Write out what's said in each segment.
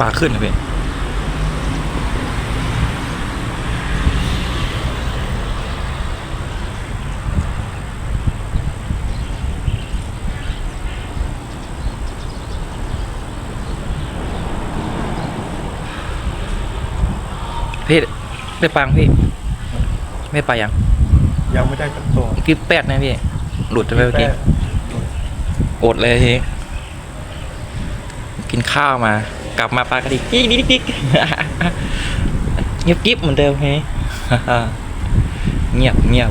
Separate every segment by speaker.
Speaker 1: ปลาขึ้นนะพี่ พี่ได้ปังพี่ ไม่ไปยัง
Speaker 2: ยังไม่ได้สักตัว
Speaker 1: เมื่อกี้แปดนะพี่ หลุดไปเมื่อกี้อดเลยทีนี้กินข้าวมา กลับมาปลากระดิกกิ๊กดิ๊กดิ๊กเงียบกิ๊บเหมือนเดิมเฮ้ยเงียบเงียบ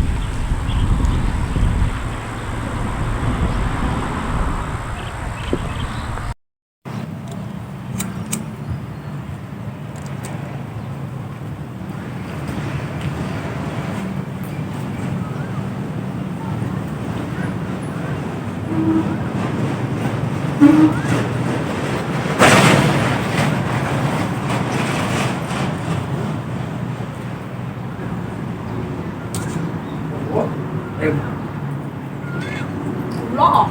Speaker 2: ต็ม
Speaker 3: ลอก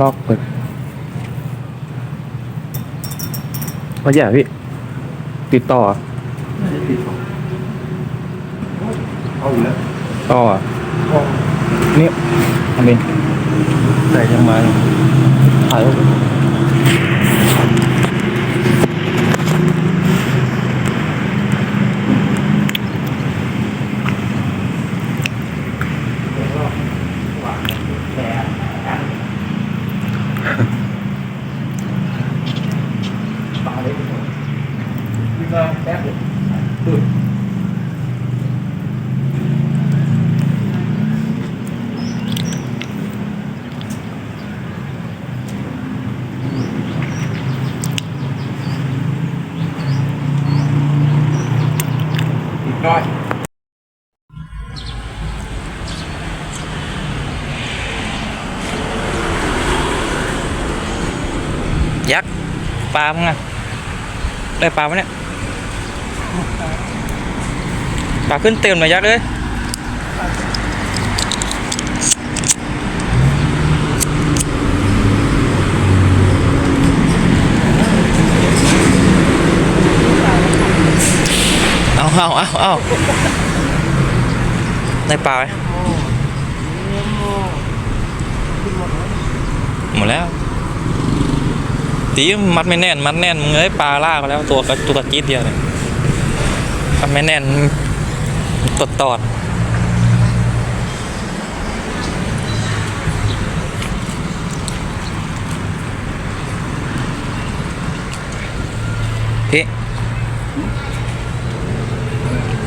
Speaker 1: ลอกเปิดมาแย่พี่ ติดต่อ
Speaker 2: น่าจะติดต่อเอาอยู่แล้ว
Speaker 1: ต่อ
Speaker 2: อ
Speaker 1: นี่ทำเอง
Speaker 2: ใส่ยังมา
Speaker 1: ถ่ายรูปลาเล็กวิ่งมาแป๊บเดียวปึ๊บ อีกน้อยยักษ์ปลามั้งอะได้ปลาไหมเนี่ยปลาขึ้นเต็มเลยยักษ์เลย เอาเอาเอาเอาได้ปลาไหมหมดแล้ว ตีมัดไม่แน่น มัดแน่นมึงยปลาล่ากไปแล้วตัวกระตัวกระจี๊ดเดียวเลยมัดไม่แน่นตดตอดพี่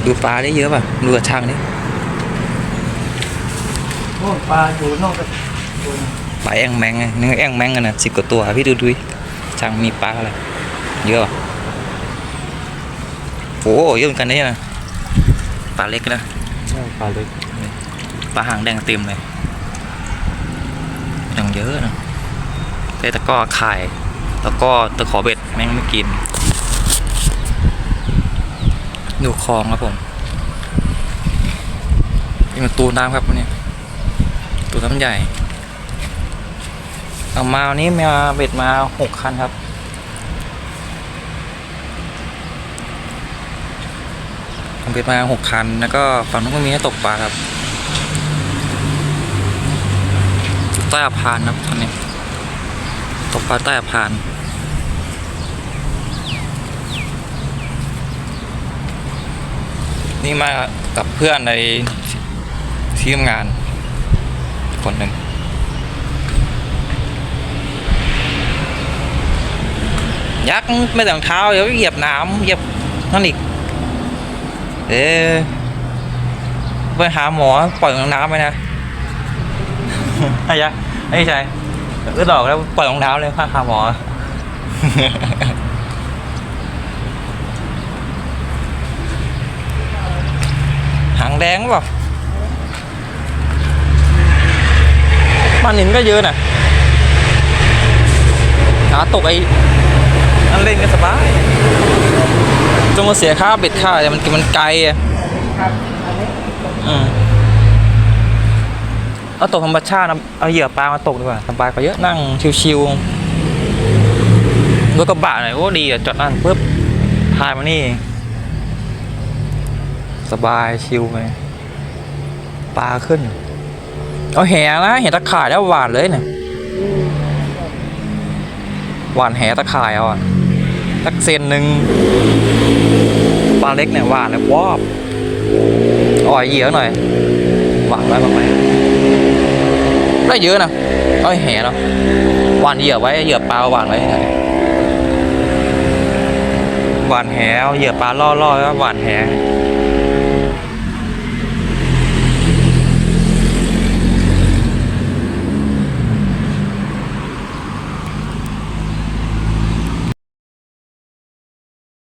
Speaker 1: ดูปลาได้เยอะป่ะ ดูกระชังนี่
Speaker 2: โอ้ปลาอยู่นอกจาก
Speaker 1: ปลาแองแมงไงนึกว่าแองแมงกันนะสิบกว่าตัวพี่ดูดูดิช่างมีปลาอะไรเยอะป่ะโอ้เยอะเหมือนกันนะเนี่ยนะปลาเล็กนะ
Speaker 2: ปลาเล็ก
Speaker 1: ปลาหางแดงเต็มเลยอย่างเยอะนะแต่ตะกร้อไข่แล้วก็ตะขอเบ็ดแม่งไม่กิน ดูคลองครับผมนี่มันตูน้ำครับวันนี้ตูน้ำใหญ่ เอามาวันนี้มาเบ็ดมาหกคันครับเอาเบ็ดมาหกคัน แล้วก็ฝั่งนู้นก็มีให้ตกปลาครับใต้อาพานครับตอนนี้ ตกปลาใต้อาพาน นี่มากับเพื่อนในที่ทำงาน คนหนึ่งยักษ์ไม่แต่รองเท้าเดี๋ยวเหยียบน้ำเหยียบนั่นอีก เอ๊ไปหาหมอปล่อยลงน้ำไปนะไอ้ยักษ์ไอ้ชายเลือดออกแล้วปล่อยรองเท้าเลยผ้าคาหมอ หาง แดงเปล่าปลานินก็เยอะนะหาตกไอ้นั่นเล่นกันสบายจงมาเสียค่าเบ็ดค่าแต่มันมันไกลอะอืมเอาตกธรรมชาตินะเอาเหยื่อปลามาตกดีกว่าสบายกว่าเยอะนั่งชิวๆรถกระบะหน่อยโอ้ดีอะจอดนั่นปุ๊บพายมานี่ สบายชิวไปปลาขึ้น เอาแหนะเห็นตะข่ายแล้วหวานเลยเนี่ยหวานแหตะข่ายเอาอะสักเซนหนึ่งปลาเล็กเนี่ยหวานเลยวอบอ่อยเยื่อหน่อยหวานไว้บ้างไหมได้เยอะนะเอาแหเนาะหวานเหยื่อไว้เหยื่อปลาหวานไว้หนหวานแหเอาเหยื่อปลาล่อๆแล้วหวานแห